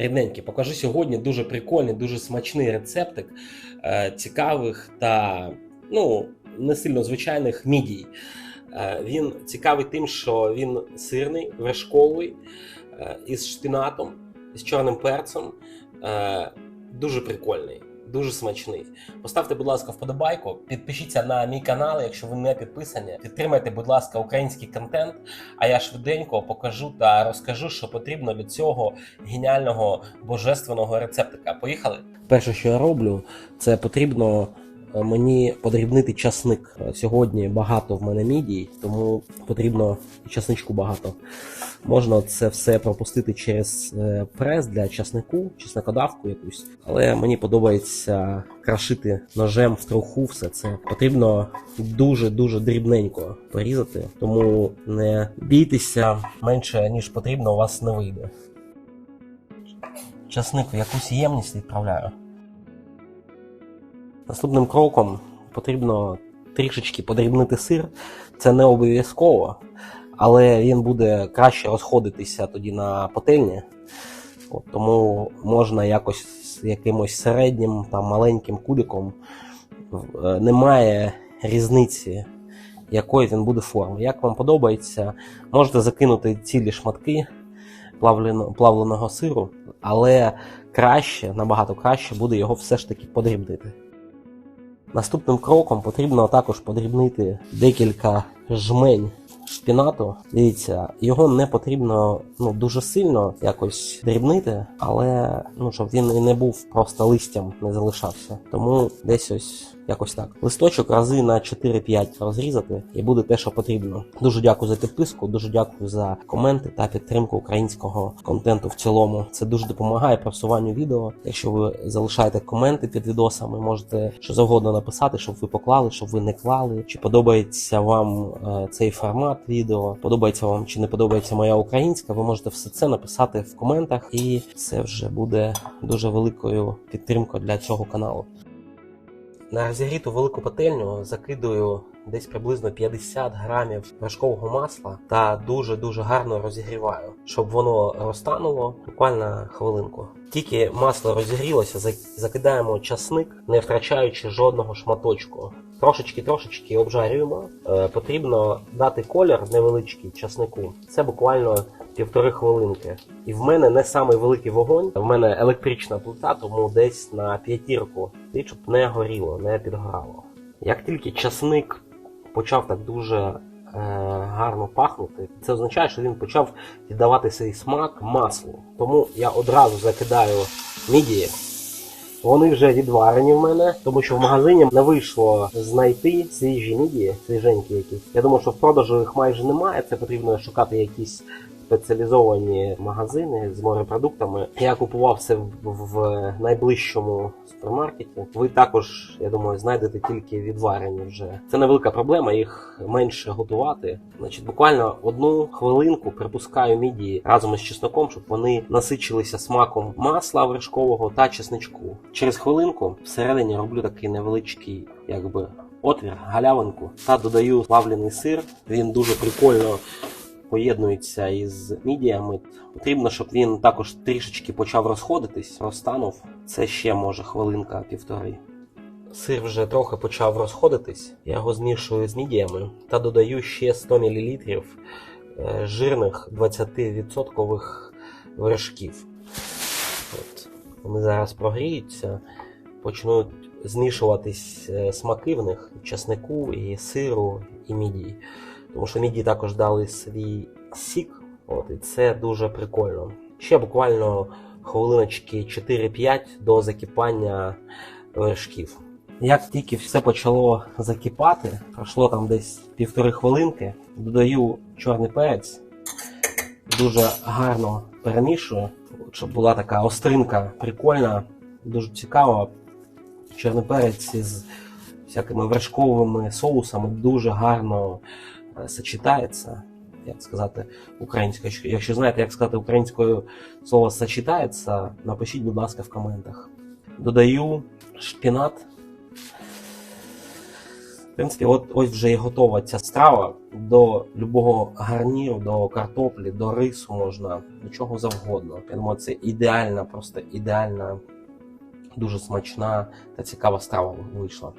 Рідненькі, покажу сьогодні дуже прикольний, дуже смачний рецептик е, цікавих та ну, не сильно звичайних мідій. Е, він цікавий тим, що він сирний, вершковий, е, із шпінатом, із чорним перцем. Е, дуже прикольний, дуже смачний. Поставте, будь ласка, вподобайку, підпишіться на мій канал, якщо ви не підписані. Підтримайте, будь ласка, український контент. А я швиденько покажу та розкажу, що потрібно для цього геніального божественного рецептика. Поїхали. Перше, що я роблю, це потрібно мені подрібнити часник. Е, Сьогодні багато в мене мідій, тому потрібно часничку багато. Можна це все пропустити через е, прес для часнику, чеснокодавку якусь. Але мені подобається крашити ножем в труху все це. Потрібно дуже-дуже дрібненько порізати, тому не бійтеся менше, ніж потрібно, у вас не вийде. Часник в якусь ємність відправляю. Наступним кроком потрібно трішечки подрібнити сир. Це не обов'язково, але він буде краще розходитися тоді на пательні. От, тому можна якось якимось середнім там маленьким кубиком. Е, Немає різниці, якої він буде форми. Як вам подобається, можете закинути цілі шматки плавленого сиру, але краще, набагато краще буде його все ж таки подрібнити. Наступним кроком потрібно також подрібнити декілька жмень шпінату. Дивіться, його не потрібно ну, дуже сильно якось дрібнити, але ну, щоб він і не був просто листям, не залишався. Тому десь ось якось так. Листочок рази на 4-5 розрізати, і буде те, що потрібно. Дуже дякую за підписку, дуже дякую за коменти та підтримку українського контенту в цілому. Це дуже допомагає просуванню відео. Якщо ви залишаєте коменти під відосами, можете що завгодно написати, щоб ви поклали, щоб ви не клали. Чи подобається вам е, цей формат відео? Подобається вам чи не подобається моя українська? Ви можете все це написати в коментах, і це вже буде дуже великою підтримкою для цього каналу. На розігріту велику пательню закидую десь приблизно 50 грамів вершкового масла та дуже-дуже гарно розігріваю, щоб воно розтануло буквально хвилинку. Тільки масло розігрілося, закидаємо часник, не втрачаючи жодного шматочку. Трошечки-трошечки обжарюємо. Е, потрібно дати колір невеличкий часнику. Це буквально півтори хвилинки. І в мене не самий великий вогонь, в мене електрична плита, тому десь на п'ятірку, і щоб не горіло, не підгорало. Як тільки часник почав так дуже е, гарно пахнути, це означає, що він почав віддавати свій смак маслу. Тому я одразу закидаю мідії. Вони вже відварені в мене, тому що в магазині не вийшло знайти свіжі мідії, свіженькі якісь. Я думаю, що в продажу їх майже немає. Це потрібно шукати якісь спеціалізовані магазини з морепродуктами. Я купував це в, в найближчому супермаркеті. Ви також, я думаю, знайдете тільки відварені вже. Це невелика проблема, їх менше готувати. Значить, буквально одну хвилинку припускаю мідії разом із чесноком, щоб вони насичилися смаком масла вершкового та чесничку. Через хвилинку всередині роблю такий невеличкий, якби. Отвір, галявинку та додаю плавлений сир. Він дуже прикольно поєднується із мідіями. Потрібно, щоб він також трішечки почав розходитись, розтанув. Це ще може хвилинка півтори. Сир вже трохи почав розходитись. Я його змішую з мідіями та додаю ще 100 мл е, жирних 20% вершків. От. Вони зараз прогріються, почнуть змішуватись е, смаки в них часнику, і сиру, і мідії. Тому що міді також дали свій сік, от, і це дуже прикольно. Ще буквально хвилиночки 4-5 до закипання вершків. Як тільки все почало закипати, пройшло там десь півтори хвилинки, додаю чорний перець, дуже гарно перемішую, щоб була така остринка прикольна, дуже цікава. Чорний перець із всякими вершковими соусами дуже гарно сочетається. Як сказати українською. Якщо- знаєте, як сказати українською слово сочетається, напишіть, будь ласка, в коментах. Додаю шпінат. В принципі, от ось вже і готова ця страва до любого гарніру, до картоплі, до рису можна, до чого завгодно. Я думаю, це ідеальна, просто ідеальна, дуже смачна та цікава страва вийшла.